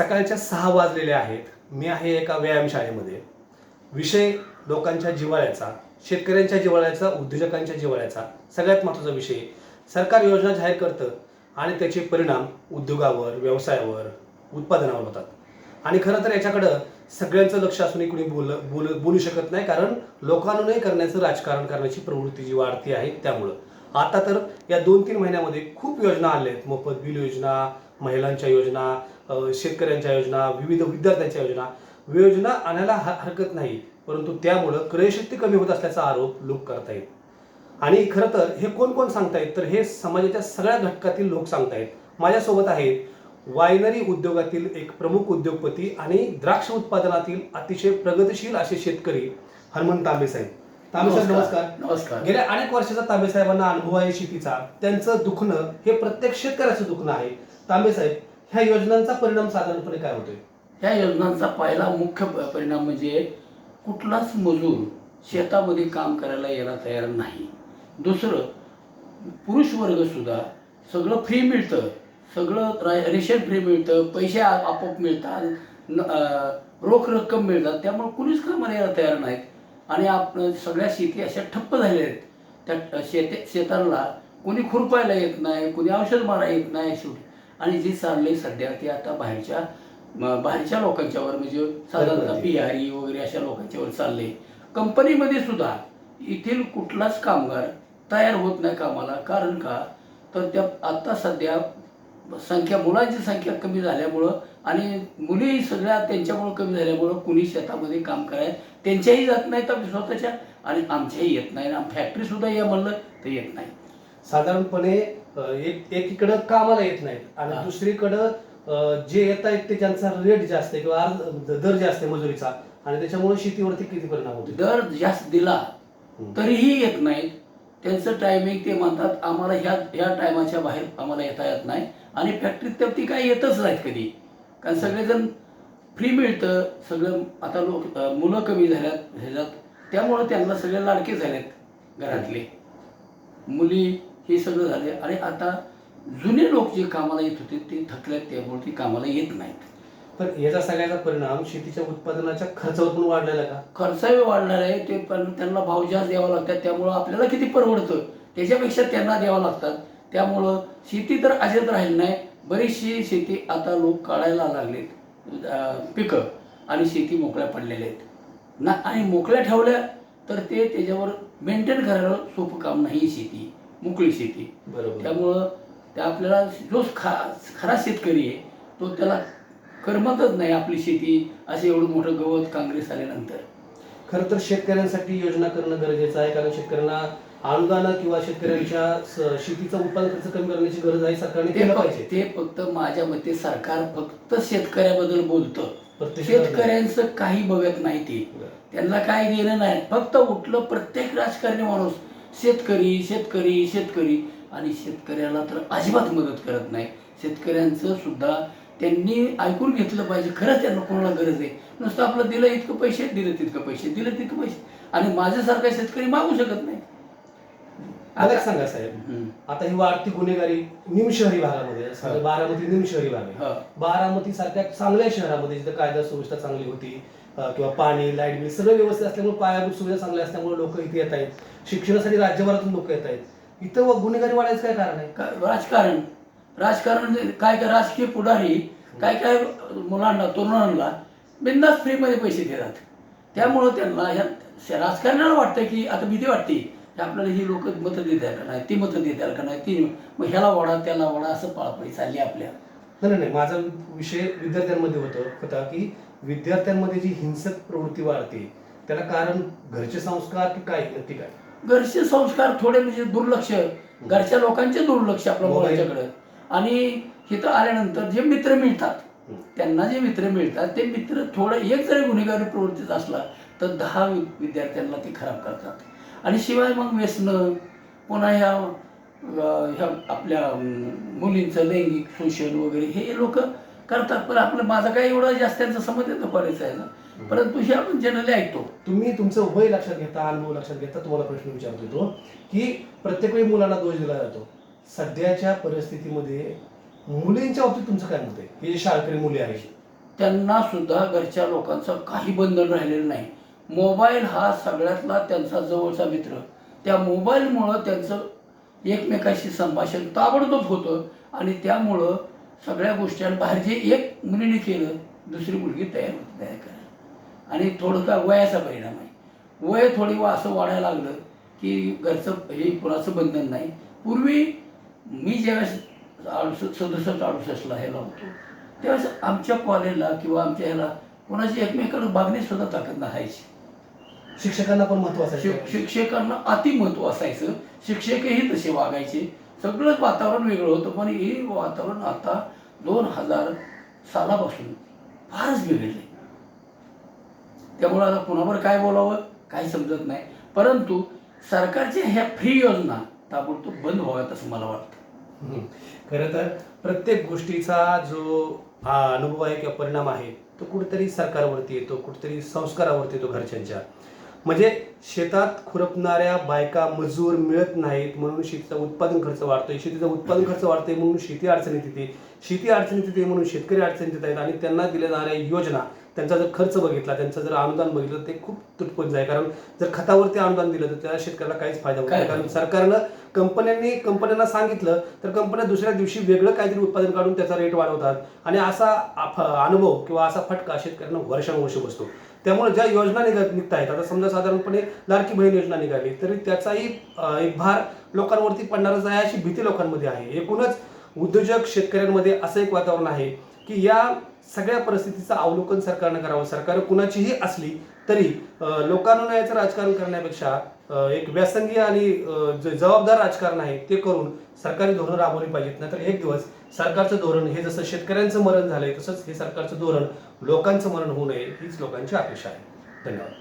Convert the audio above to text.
सकाळच्या सहा वाजलेले आहेत. मी आहे एका व्यायामशाळेमध्ये. विषय लोकांच्या जिव्हाळ्याचा शेतकऱ्यांच्या जिव्हाळ्याचा उद्योजकांच्या जिव्हाळ्याचा सगळ्यात महत्त्वाचा विषय. सरकार योजना जाहीर करतं आणि त्याचे परिणाम उद्योगावर व्यवसायावर उत्पादनावर होतात. आणि खरं तर याच्याकडं सगळ्यांचं लक्ष असूनही कुणी बोल बोल बोलू शकत नाही कारण लोकांनाही करण्याचं राजकारण करण्याची प्रवृत्ती जी वाढती आहे त्यामुळं. आता तर या दोन तीन महिन्यामध्ये खूप योजना आल्या आहेत. मोफत बिल योजना महिलांच्या योजना शेतकऱ्यांच्या योजना विविध विद्यार्थ्यांच्या योजना योजना आणायला हरकत नाही. परंतु त्यामुळं क्रयशक्ती कमी होत असल्याचा आरोप लोक करतायत आणि खरं तर हे कोण कोण सांगतायत? तर हे समाजाच्या सगळ्या घटकातील लोक सांगतायत. माझ्यासोबत आहेत वायनरी उद्योगातील एक प्रमुख उद्योगपती आणि द्राक्ष उत्पादनातील अतिशय प्रगतिशील असे शेतकरी हनुमंत तांबे साहेब. तांबे साहेब नमस्कार. नमस्कार. गेल्या अनेक वर्षाचा तांबे साहेबांना अनुभव आहे शेतीचा. त्यांचं दुखणं हे प्रत्येक शेतकऱ्याचं दुखणं आहे. तांबे साहेब ह्या योजनांचा परिणाम साधारणपणे काय होतोय? ह्या योजनांचा पहिला मुख्य प- परिणाम म्हणजे कुठलाच मजूर शेतामध्ये काम करायला यायला तयार नाही. दुसरं पुरुष वर्ग सुद्धा सगळं फ्री मिळतं. सगळं रा- रेशन फ्री मिळतं पैसे आपोआप मिळतात रोख रक्कम मिळतात त्यामुळे कुणीच कामाला यायला तयार नाहीत. आणि आप सगळ्या शेती अशा ठप्प झालेल्या आहेत. त्या शेते शेतांना कोणी खुरपायला येत नाही कोणी औषध मारा येत नाही शेवटी आणि जे चाललंय सध्या ते आता बाहेरच्या बाहेरच्या लोकांच्यावर म्हणजे साधारणतः बिहारी वगैरे अशा लोकांच्यावर चालले कंपनीमध्ये सुद्धा येथील कुठलाच कामगार तयार होत नाही कामाला. कारण का? तर त्या आता सध्या संख्या मुलांची संख्या कमी झाल्यामुळं आणि मुली सगळ्या त्यांच्यामुळं कमी झाल्यामुळं कुणी शेतामध्ये काम करायला त्यांच्याही जात नाहीत आपल्या स्वतःच्या आणि आमच्याही येत नाही. आणि फॅक्टरी सुद्धा या म्हणलं तर येत नाही. साधारणपणे एक एकीकडं कामाला येत नाहीत आणि हा. दुसरीकडं अ, जे येत आहेत ते ज्यांचा रेट जास्त आहे किंवा दर जास्त आहे मजुरीचा आणि त्याच्यामुळे शेतीवरती किती परिणाम होतो दर जास्त दिला. तरीही येत नाहीत. त्यांचं टायमिंग ते म्हणतात आम्हाला ह्या ह्या टायमाच्या बाहेर आम्हाला येता येत नाही. आणि फॅक्टरीत तर ती काही येतच नाहीत कधी. कारण सगळेजण फ्री मिळतं सगळं आता लोक अं, मुलं कमी झाल्यात ह्याच्यात त्यामुळं त्यांना सगळे लाडके झालेत घरातले. मुली हे सगळं झाले आणि आता जुने लोक जे कामाला येत होते ते थकल्यात त्यामुळे ते कामाला येत नाहीत. पण याचा सगळ्याचा परिणाम शेतीच्या उत्पादनाच्या खर्चावर पण वाढलेला का? खर्चही वाढणार आहे ते पण त्यांना भाव जास्त द्यावा लागतात. त्यामुळं आपल्याला किती परवडतं? त्याच्यापेक्षा त्यांना द्यावं लागतात. त्यामुळं शेती तर अजित राहील नाही. बरीचशी शेती आता लोक काढायला लागलेत पिकं. आणि शेती मोकळ्या पडलेल्या आहेत. ना आणि मोकळ्या ठेवल्या तर ते त्याच्यावर मेंटेन करायला सोपं काम नाही शेती. मोकळी शेती. बरोबर. त्यामुळं त्या आपल्याला जो खा खरा शेतकरी आहे तो त्याला करमतच नाही आपली शेती असे एवढं मोठं गवत काँग्रेस आल्यानंतर. खरं तर शेतकऱ्यांसाठी योजना करणं गरजेचं आहे कारण शेतकऱ्यांना अनुदान किंवा शेतकऱ्यांच्या स- शेतीचा उत्पादन खर्च कमी करण्याची गरज आहे सरकारने ते केलं फक्त पाहिजे. ते फक्त माझ्या मते सरकार फक्त शेतकऱ्याबद्दल बोलतं. शेतकऱ्यांचं काही बघत नाही ते. त्यांना काय देणं नाही. फक्त उठलं प्रत्येक राजकारणी माणूस शेतकरी शेतकरी शेतकरी आणि शेतकऱ्याला तर अजिबात मदत करत नाही. शेतकऱ्यांचं सुद्धा त्यांनी ऐकून घेतलं पाहिजे. खरंच त्यांना कोणाला गरज आहे? नुसतं आपलं दिलं इतकं पैसे दिलं तितकं पैसे दिलं तितकं पैसे. आणि माझ्यासारखा शेतकरी मागू शकत नाही. मला एक सांगा साहेब. आता ही वाढती गुन्हेगारी निमशहरी भागामध्ये समजा. बारामती निमशहरी भाग आहे. बारामती सारख्या चांगल्या शहरामध्ये जिथं कायदा सुव्यवस्था चांगली होती किंवा पाणी लाइट बिल सगळं व्यवस्थित असल्यामुळे पायाभूत सुविधा चांगल्या असल्यामुळे लोक इथे येत आहेत. शिक्षणासाठी राज्यभरातून लोक येत आहेत. इथं व गुन्हेगारी वाढायचं काय कारण आहे? राजकारण. राजकारण म्हणजे काय काय राजकीय पुढारी काय काय मुलांना तरुणांना बिंदास फ्रीमध्ये पैसे देतात. त्यामुळं त्यांना ह्या राजकारण्याला वाटतं की आता भीती वाटते. आपल्याला ही लोक मतं देतात का नाही ती मतं देतात का नाही ती मग ह्याला वडा त्याला वडा असं पळापळी चालली आपल्या. नाही नाही, माझा विषय विद्यार्थ्यांमध्ये होतो होता की विद्यार्थ्यांमध्ये जी हिंसक प्रवृत्ती वाढते त्याला कारण घरचे संस्कार की काय नक्की काय? घरचे संस्कार थोडे म्हणजे दुर्लक्ष घरच्या लोकांचे दुर्लक्ष आपल्या. मुलांच्याकडे आणि इथं आल्यानंतर जे मित्र मिळतात. त्यांना जे मित्र मिळतात ते मित्र थोडं एक जरी गुन्हेगारी प्रवृत्तीत असला तर दहा विद्यार्थ्यांना ते खराब करतात. आणि शिवाय मग व्यसनं पुन्हा ह्या ह्या आपल्या मुलींचं लैंगिक शोषण वगैरे हे लोक करतात. पण आपलं माझं काही एवढं जास्त त्यांचा संबंध येतो करायचं आहे ना. परंतु हे आपण जनरली ऐकतो. तुम्ही तुमचं वय लक्षात घेता अनुभव लक्षात घेता तुम्हाला प्रश्न विचारतो येतो की प्रत्येक वेळी मुलांना दोष दिला जातो. सध्याच्या परिस्थितीमध्ये मुलींच्या बाबतीत तुमचं काय मत आहे? हे जे शाळकरी मुली आहेत. त्यांना सुद्धा घरच्या लोकांचं काही बंधन राहिलेलं नाही. मोबाईल हा सगळ्यातला त्यांचा जवळचा मित्र. त्या मोबाईलमुळं त्यांचं एकमेकाशी संभाषण ताबडतोब होतं आणि त्यामुळं सगळ्या गोष्टींबाहेर जे एक मुलीने केलं दुसरी मुलगी तयार होती तयार करायला आणि थोडं का वयाचा परिणाम आहे. वय थोडी वा असं वाढायला लागलं की घरचं हे कुणाचं बंधन नाही. पूर्वी मी ज्यावेळेस अडुसष्ट सदुसष्ट अडुसष्टला ह्याला होतो त्यावेळेस आमच्या कॉलेजला किंवा आमच्या ह्याला कोणाची एकमेकांना भागणीसुद्धा ताकद नाहायची शिक्षकांना पण महत्वाचं शिक- शिक्षकांना अति महत्त्व असायचं. शिक्षकही तसे वागायचे. सगळंच वातावरण वेगळं होतं पण हे वातावरण आता दोन हजार सालापासून फारच बिघडले त्यामुळं आता कुणावर काय बोलावं काही समजत नाही. परंतु सरकारच्या ह्या फ्री योजना ताबडतोब बंद व्हाव्यात असं मला वाटतं. हम्म. खरं तर प्रत्येक गोष्टीचा जो हा अनुभव आहे किंवा परिणाम आहे तो कुठेतरी सरकारवरती येतो कुठेतरी संस्कारावरती येतो घरच्यांच्या. म्हणजे शेतात खुरपणाऱ्या बायका मजूर मिळत नाहीत म्हणून शेतीचा उत्पादन खर्च वाढतोय. शेतीचा उत्पादन खर्च वाढतोय म्हणून शेती अडचणीत येते. शेती अडचणीत येते म्हणून शेतकरी अडचणीत येत आहेत आणि त्यांना दिल्या जाणाऱ्या योजना त्यांचा जर खर्च बघितला त्यांचं जर अनुदान बघितलं ते खूप तुटपुंज आहे. कारण जर खतावरती अनुदान दिलं तर त्या शेतकऱ्याला काहीच फायदा होत नाही. कारण सरकारनं कंपन्यांनी कंपन्यांना सांगितलं तर कंपन्या दुसऱ्या दिवशी वेगळं काहीतरी उत्पादन काढून त्याचा रेट वाढवतात. आणि असा अनुभव किंवा असा फटका शेतकऱ्यांना वर्षानुवर्ष बसतो. त्यामुळे ज्या योजना निघत निघत आहेत आता समजा साधारणपणे लाडकी बहीण योजना निघाली तरी त्याचाही एक भार लोकांवरती पडणारच आहे अशी भीती लोकांमध्ये आहे. एकूणच उद्योजक शेतकऱ्यांमध्ये असं एक वातावरण आहे की या सगळ्या परिस्थितीचं अवलोकन सरकारनं करावं. सरकार कुणाचीही असली तरी लोकांना याचं राजकारण करण्यापेक्षा एक व्यासंगी आणि जे जबाबदार राजकारण आहे ते करून सरकारी धोरण राबवली पाहिजेत. नाहीतर एक दिवस सरकारचं धोरण हे जसं शेतकऱ्यांचं मरण झालंय तसंच हे सरकारचं धोरण लोकांचं मरण होऊ नये हीच लोकांची अपेक्षा आहे. धन्यवाद.